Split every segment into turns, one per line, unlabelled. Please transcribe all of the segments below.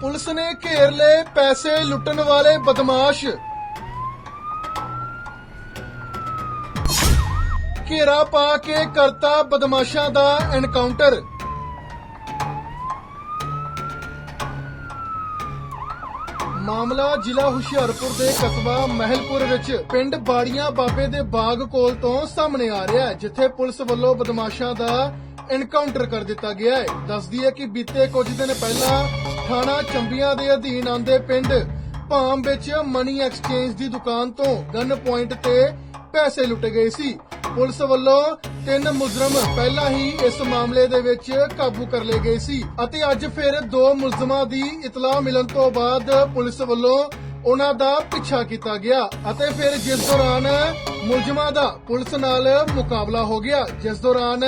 Police ਨੇ ਘੇਰ ਲਏ ਪੈਸੇ ਲੁੱਟਣ ਵਾਲੇ ਬਦਮਾਸ਼। ਘੇਰਾ ਪਾ ਕੇ ਕਰਤਾ ਬਦਮਾਸ਼ਾਂ ਦਾ ਐਨਕਾਊਂਟਰ। ਮਾਮਲਾ ਜ਼ਿਲ੍ਹਾ ਹੁਸ਼ਿਆਰਪੁਰ ਦੇ ਕਸਬਾ ਮਹਿਲਪੁਰ ਵਿੱਚ ਪਿੰਡ ਬਾੜੀਆਂ ਬਾਬੇ ਦੇ ਬਾਗ ਕੋਲ ਤੋਂ ਸਾਹਮਣੇ ਆ ਰਿਹਾ ਹੈ, ਜਿੱਥੇ ਪੁਲਿਸ ਵੱਲੋਂ ਬਦਮਾਸ਼ਾਂ ਦਾ ਐਨਕਾਊਂਟਰ ਕਰ ਦਿੱਤਾ ਗਿਆ ਹੈ। ਦੱਸਦੀ ਹੈ ਕਿ ਬੀਤੇ ਕੁਝ ਦਿਨ ਪਹਿਲਾਂ ਥਾਣਾ ਚੰਬੀਆਂ ਦੇ ਅਧੀਨ ਆਉਂਦੇ ਪਿੰਡ ਭਾਮ ਵਿੱਚ ਮਨੀ ਐਕਸਚੇਂਜ ਦੀ ਦੁਕਾਨ ਤੋਂ ਗਨ ਪੁਆਇੰਟ ਤੇ ਪੈਸੇ ਲੁੱਟੇ ਗਏ ਸੀ। ਪੁਲਿਸ ਵੱਲੋਂ ਤਿੰਨ ਮੁਜਰਮ ਪਹਿਲਾਂ ਹੀ ਇਸ ਮਾਮਲੇ ਦੇ ਵਿੱਚ ਕਾਬੂ ਕਰ ਲਏ ਗਏ ਸੀ ਅਤੇ ਅੱਜ ਫਿਰ ਦੋ ਮੁਲਜ਼ਮਾਂ ਦੀ ਇਤਲਾਹ ਮਿਲਣ ਤੋਂ ਬਾਅਦ ਪੁਲਿਸ ਵੱਲੋਂ ਉਹਨਾਂ ਦਾ ਪਿੱਛਾ ਕੀਤਾ ਗਿਆ ਅਤੇ ਫਿਰ ਜਿਸ ਦੌਰਾਨ ਮੁਲਜ਼ਮਾਂ ਦਾ ਪੁਲਿਸ ਨਾਲ ਮੁਕਾਬਲਾ ਹੋ ਗਿਆ, ਜਿਸ ਦੌਰਾਨ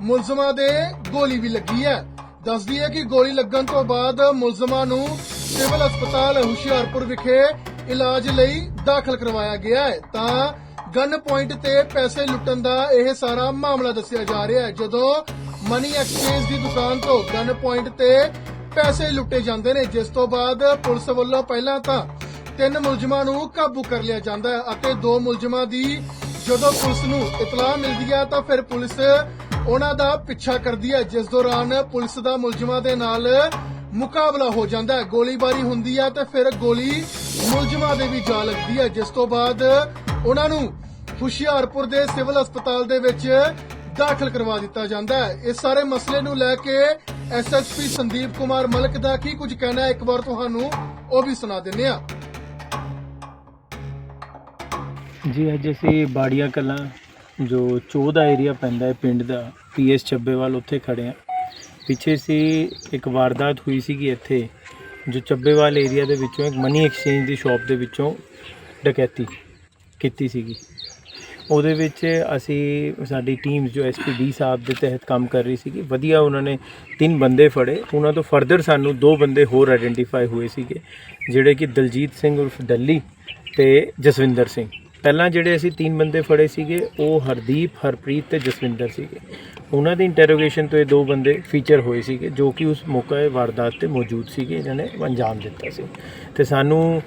ਮੁਲਜ਼ਮਾਂ ਦੇ ਗੋਲੀ ਵੀ ਲੱਗੀ ਹੈ। ਦੱਸਦੀ ਹੈ ਕਿ ਗੋਲੀ ਲੱਗਣ ਤੋਂ ਬਾਅਦ ਮੁਲਜ਼ਮਾਂ ਨੂੰ ਸਿਵਲ ਹਸਪਤਾਲ ਹੁਸ਼ਿਆਰਪੁਰ ਵਿਖੇ ਇਲਾਜ ਲਈ ਦਾਖਲ ਕਰਵਾਇਆ ਗਿਆ ਹੈ। ਤਾਂ ਗਨ ਪੁਆਇੰਟ ਤੇ ਪੈਸੇ ਲੁੱਟਣ ਦਾ ਇਹ ਸਾਰਾ ਮਾਮਲਾ ਦੱਸਿਆ ਜਾ ਰਿਹਾ ਹੈ। ਜਦੋਂ ਮਨੀ ਐਕਸਚੇਂਜ ਦੀ ਦੁਕਾਨ ਤੋਂ ਗਨ ਪੁਆਇੰਟ ਤੇ ਪੈਸੇ ਲੁੱਟੇ ਜਾਂਦੇ ਨੇ, ਜਿਸ ਤੋਂ ਬਾਅਦ ਪੁਲਿਸ ਵੱਲੋਂ ਪਹਿਲਾਂ ਤਾਂ ਤਿੰਨ ਮੁਲਜ਼ਮਾਂ ਨੂੰ ਕਾਬੂ ਕਰ ਲਿਆ ਜਾਂਦਾ ਹੈ ਅਤੇ ਦੋ ਮੁਲਜ਼ਮਾਂ ਦੀ ਜਦੋਂ ਪੁਲਿਸ ਨੂੰ ਇਤਲਾਹ ਮਿਲਦੀ ਹੈ ਤਾਂ ਫਿਰ ਪੁਲਿਸ ਉਹਨਾਂ ਦਾ ਪਿੱਛਾ ਕਰਦੀ ਹੈ। ਜਿਸ ਦੌਰਾਨ ਪੁਲਿਸ ਦਾ ਮੁਲਜ਼ਮਾਂ ਦੇ ਨਾਲ ਮੁਕਾਬਲਾ ਹੋ ਜਾਂਦਾ ਹੈ। ਗੋਲੀਬਾਰੀ ਹੁੰਦੀ ਹੈ ਤੇ ਫਿਰ ਗੋਲੀ ਮੁਲਜ਼ਮਾਂ ਦੇ ਵੀ ਜਾ ਲੱਗਦੀ ਹੈ। ਜਿਸ ਤੋਂ ਬਾਅਦ ਉਹਨਾਂ ਨੂੰ ਹੁਸ਼ਿਆਰਪੁਰ ਦੇ ਸਿਵਲ ਹਸਪਤਾਲ ਦੇ ਵਿੱਚ ਦਾਖਲ ਕਰਵਾ ਦਿੱਤਾ ਜਾਂਦਾ ਹੈ। ਇਸ ਸਾਰੇ ਮਸਲੇ ਨੂੰ ਲੈ ਕੇ ਐਸਐਸਪੀ ਸੰਦੀਪ ਕੁਮਾਰ ਮਲਕ ਦਾ ਕੀ ਕੁਝ ਕਹਿਣਾ ਹੈ? ਇੱਕ ਵਾਰ ਤੁਹਾਨੂੰ ਉਹ ਵੀ ਸੁਣਾ ਦਿੰਨੇ ਆ
ਜੀ, ਅੱਜ ਅਸੀਂ ਬਾੜੀਆ ਕਲਾਂ ਜੋ ਚੋਹ ਦਾ ਏਰੀਆ ਪੈਂਦਾ ਹੈ ਪਿੰਡ ਦਾ ਪੀਐਸ ਚੱਬੇਵਾਲ ਉੱਥੇ ਖੜੇ ਆ ਪਿੱਛੇ ਸੀ ਇੱਕ ਵਾਰਦਾਤ ਹੋਈ ਸੀਗੀ ਇੱਥੇ, ਜੋ ਚੱਬੇਵਾਲ ਏਰੀਆ ਦੇ ਵਿੱਚੋਂ ਇੱਕ ਮਨੀ ਐਕਸਚੇਂਜ ਦੀ ਸ਼ਾਪ ਦੇ ਵਿੱਚੋਂ ਡਕੈਤੀ ਕੀਤੀ ਸੀਗੀ। ਉਹਦੇ ਵਿੱਚ ਅਸੀਂ, ਸਾਡੀ ਟੀਮ ਜੋ ਐਸਪੀਡੀ ਸਾਹਿਬ ਦੇ ਤਹਿਤ ਕੰਮ ਕਰ ਰਹੀ ਸੀਗੀ, ਵਧੀਆ ਉਹਨਾਂ ਨੇ ਤਿੰਨ ਬੰਦੇ ਫੜੇ। ਉਹਨਾਂ ਤੋਂ ਫਰਦਰ ਸਾਨੂੰ ਦੋ ਬੰਦੇ ਹੋਰ ਆਇਡੈਂਟੀਫਾਈ ਹੋਏ ਸੀਗੇ, ਜਿਹੜੇ ਕਿ ਦਲਜੀਤ ਸਿੰਘ ਉਰਫ ਡੱਲੀ ਤੇ ਜਸਵਿੰਦਰ ਸਿੰਘ। ਪਹਿਲਾਂ ਜਿਹੜੇ ਅਸੀਂ ਤਿੰਨ ਬੰਦੇ ਫੜੇ ਸੀਗੇ, ਉਹ ਹਰਦੀਪ, ਹਰਪ੍ਰੀਤ ਤੇ ਜਸਵਿੰਦਰ ਸੀਗੇ। ਉਹਨਾਂ ਦੀ ਇੰਟਰੋਗੇਸ਼ਨ ਤੋਂ ਇਹ ਦੋ ਬੰਦੇ ਫੀਚਰ ਹੋਏ ਸੀਗੇ, ਜੋ ਕਿ ਉਸ ਮੌਕੇ ਵਾਰਦਾਤ ਤੇ ਮੌਜੂਦ ਸੀਗੇ ਇਹਨਾਂ ਨੇ ਅੰਜਾਮ ਦਿੱਤਾ ਸੀ। ਤੇ ਸਾਨੂੰ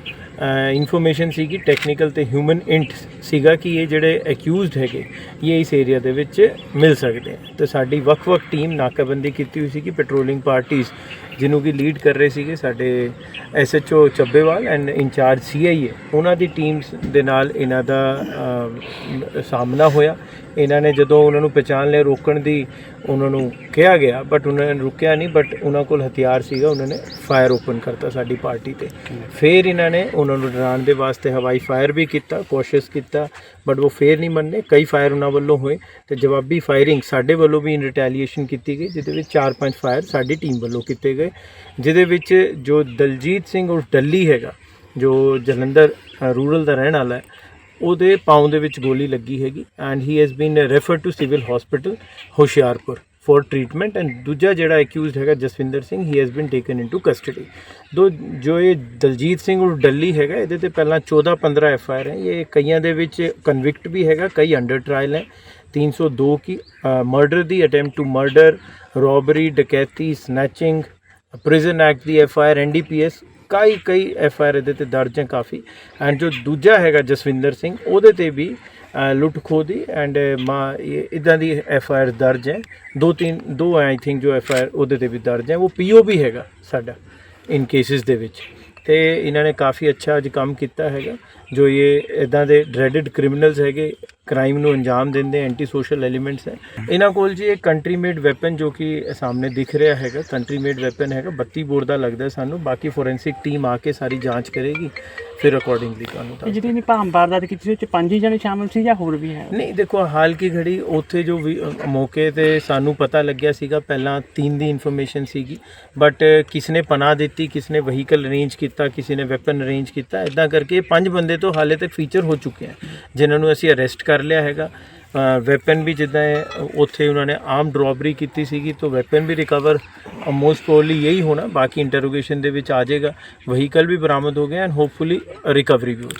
ਇਨਫੋਰਮੇਸ਼ਨ ਸੀਗੀ ਟੈਕਨੀਕਲ ਤੇ ਹਿਊਮਨ ਇੰਟ ਸੀਗਾ ਕਿ ਇਹ ਜਿਹੜੇ ਅਕਿਊਜ਼ਡ ਹੈਗੇ ਇਹ ਇਸ ਏਰੀਆ ਦੇ ਵਿੱਚ ਮਿਲ ਸਕਦੇ ਆ। ਤੇ ਸਾਡੀ ਵੱਖ-ਵੱਖ ਟੀਮ ਨਾਕਾਬੰਦੀ ਕੀਤੀ ਹੋਈ ਸੀ ਕਿ ਪੈਟਰੋਲਿੰਗ ਪਾਰਟੀਆਂ ਜਿਹਨੂੰ ਕਿ ਲੀਡ ਕਰ ਰਹੇ ਸੀਗੇ ਸਾਡੇ SHO Chabbewal and incharge CIA ਉਹਨਾਂ ਦੀ ਟੀਮਸ ਦੇ ਨਾਲ ਇਹਨਾਂ ਦਾ ਸਾਹਮਣਾ ਹੋਇਆ। ਇਹਨਾਂ ਨੇ ਜਦੋਂ ਉਹਨਾਂ ਨੂੰ ਪਛਾਣ ਲਿਆ ਰੋਕਣ ਦੀ ਉਹਨਾਂ ਨੂੰ ਕਿਹਾ ਗਿਆ ਬਟ ਉਹਨਾਂ ਨੇ ਰੁਕਿਆ ਨਹੀਂ ਬਟ ਉਹਨਾਂ ਕੋਲ ਹਥਿਆਰ ਸੀਗਾ ਉਹਨਾਂ ਨੇ ਫਾਇਰ ਓਪਨ ਕਰਤਾ ਸਾਡੀ ਪਾਰਟੀ ਤੇ। ਫਿਰ ਇਹਨਾਂ ਨੇ ਉਹਨਾਂ ਨੂੰ ਡਰਾਉਣ ਦੇ ਵਾਸਤੇ ਹਵਾਈ ਫਾਇਰ ਵੀ ਕੀਤਾ, ਕੋਸ਼ਿਸ਼ ਕੀਤਾ ਬਟ ਉਹ ਫੇਰ ਨਹੀਂ ਮੰਨੇ। ਕਈ ਫਾਇਰ ਉਹਨਾਂ ਵੱਲੋਂ ਹੋਏ ਤੇ ਜਵਾਬੀ ਫਾਇਰਿੰਗ ਸਾਡੇ ਵੱਲੋਂ ਵੀ ਇਨ ਰਿਟੈਲੀਏਸ਼ਨ ਕੀਤੀ ਗਈ, ਜਿਹਦੇ ਵਿੱਚ 4-5 ਫਾਇਰ ਸਾਡੀ ਟੀਮ ਵੱਲੋਂ ਕੀਤੇ ਗਏ, ਜਿਹਦੇ ਵਿੱਚ ਜੋ ਦਲਜੀਤ ਸਿੰਘ ਉਰਫ ਡੱਲੀ ਹੈਗਾ, ਜੋ ਜਲੰਧਰ ਰੂਰਲ ਦਾ ਰਹਿਣ ਵਾਲਾ ਹੈ, ਉਹਦੇ ਪਾਉਂ ਦੇ ਵਿੱਚ ਗੋਲੀ ਲੱਗੀ ਹੈਗੀ and he has been referred to civil hospital Hoshiarpur. For treatment and ਦੂਜਾ ਜਿਹੜਾ ਅਕਿਊਜ਼ਡ ਹੈਗਾ Jaswinder Singh he has been taken into custody ਦੋ, ਜੋ ਇਹ ਦਲਜੀਤ ਸਿੰਘ ਉਰ ਡੱਲੀ ਹੈਗਾ, ਇਹਦੇ ਤੇ ਪਹਿਲਾਂ 14 15 ਐਫ ਆਈ ਆਰ ਹੈ। ਇਹ ਕਈਆਂ ਦੇ ਵਿੱਚ ਕਨਵਿਕਟ ਵੀ ਹੈਗਾ, ਕਈ ਅੰਡਰ ਟ੍ਰਾਇਲ ਹੈ। 302 ਕੀ ਮਰਡਰ ਦੀ ਅਟੈਂਪਟ ਟੂ ਮਰਡਰ ਰੋਬਰੀ ਡਕੈਤੀ ਸਨੈਚਿੰਗ ਪ੍ਰਿਜ਼ਨ ਐਕਟ ਦੀ ਐਫ ਆਈ ਆਰ ਐਨਡੀਪੀਐਸ ਕਈ ਕਈ ਐਫ ਆਈ ਆਰ ਇਹਦੇ ਤੇ ਦਰਜ ਹੈ ਕਾਫੀ। ਐਂਡ ਜੋ ਦੂਜਾ ਹੈਗਾ ਜਸਵਿੰਦਰ ਸਿੰਘ, ਉਹਦੇ ਤੇ ਵੀ ਲੁੱਟ ਖੋਹ ਦੀ ਐਂਡ ਮਾ ਇਦਾਂ ਦੀ ਐਫ ਆਈ ਆਰ ਦਰਜ ਹੈ। ਦੋ ਤਿੰਨ, ਦੋ ਆਈ ਥਿੰਕ ਜੋ ਐਫ ਆਈ ਆਰ ਉਹਦੇ ਤੇ ਵੀ ਦਰਜ ਹੈ। ਉਹ ਪੀਓ ਵੀ ਹੈਗਾ ਸਾਡਾ ਇਨ ਕੇਸਿਸ ਦੇ ਵਿੱਚ। ਤੇ ਇਹਨਾਂ ਨੇ ਕਾਫੀ ਅੱਛਾ ਅੱਜ ਕੰਮ ਕੀਤਾ ਹੈਗਾ, ਜੋ ਇਹ ਇਦਾਂ ਦੇ ਡਰੈਡਡ ਕ੍ਰਿਮੀਨਲਸ ਹੈਗੇ ਕ੍ਰਾਈਮ ਨੂੰ ਅੰਜਾਮ ਦਿੰਦੇ ਐਂਟੀ ਸੋਸ਼ਲ ਐਲੀਮੈਂਟਸ ਹੈ। ਇਹਨਾਂ ਕੋਲ ਜੀ ਇੱਕ ਕੰਟਰੀ ਮੇਡ ਵੈਪਨ ਜੋ ਕਿ ਸਾਹਮਣੇ ਦਿਖ ਰਿਹਾ ਹੈਗਾ ਕੰਟਰੀ ਮੇਡ ਵੈਪਨ ਹੈਗਾ 32 ਬੋਰ ਦਾ ਲੱਗਦਾ ਸਾਨੂੰ। ਬਾਕੀ ਫੋਰੈਂਸਿਕ ਟੀਮ ਆ ਕੇ ਸਾਰੀ ਜਾਂਚ ਕਰੇਗੀ। ਫਿਰ ਅਕੋਰਡਿੰਗਲੀ ਤੁਹਾਨੂੰ
ਤੇ ਜਿਹੜੀ ਵੀ ਭਾਮ ਵਾਰਦਾਤ ਕੀਤੀ ਸੀ ਉਹ ਚ ਪੰਜ ਹੀ ਜਣੇ ਸ਼ਾਮਲ ਸੀ ਜਾਂ ਹੋਰ ਵੀ ਹੈ?
ਨਹੀਂ ਦੇਖੋ ਹਾਲ ਕੀ ਘੜੀ ਉੱਥੇ ਜੋ ਵੀ ਅ, ਮੌਕੇ ਤੇ ਸਾਨੂੰ ਪਤਾ ਲੱਗਿਆ ਸੀਗਾ ਪਹਿਲਾਂ ਤਿੰਨ ਦੀ ਇਨਫੋਰਮੇਸ਼ਨ ਸੀਗੀ ਬਟ ਕਿਸ ਨੇ ਪਨਾਹ ਦਿੱਤੀ ਕਿਸ ਨੇ ਵਹੀਕਲ ਅਰੇਂਜ ਕੀਤਾ ਕਿਸੇ ਨੇ ਵੈਪਨ ਅਰੇਂਜ ਕੀਤਾ ਇਦਾਂ ਕਰਕੇ ਇਹ ਪੰਜ ਬੰਦੇ ਤੋਂ ਹਾਲੇ ਤੱਕ ਫੀਚਰ ਹੋ ਚੁੱਕੇ ਹਨ ਜਿਨ੍ਹਾਂ ਨੂੰ ਅਸੀਂ ਅਰੈਸਟ ਕਰ ਲਿਆ ਹੈਗਾ। ਵੈਪਨ ਵੀ ਜਿੱਦਾਂ ਉੱਥੇ ਉਹਨਾਂ ਨੇ ਆਮ ਰੋਬਰੀ ਕੀਤੀ ਸੀਗੀ, ਤਾਂ ਵੈਪਨ ਵੀ ਰਿਕਵਰ ਮੋਸਟ ਪ੍ਰੋਬਬਲੀ ਯਹੀ ਹੋਣਾ, ਬਾਕੀ ਇੰਟਰੋਗੇਸ਼ਨ ਦੇ ਵਿੱਚ ਆ ਜਾਏਗਾ ਵਹੀਕਲ ਵੀ ਬਰਾਮਦ ਹੋ ਗਿਆ ਐਂਡ ਹੋਪਫੁਲੀ ਰਿਕਵਰੀ ਵੀ ਹੋ ਜਾਏਗੀ।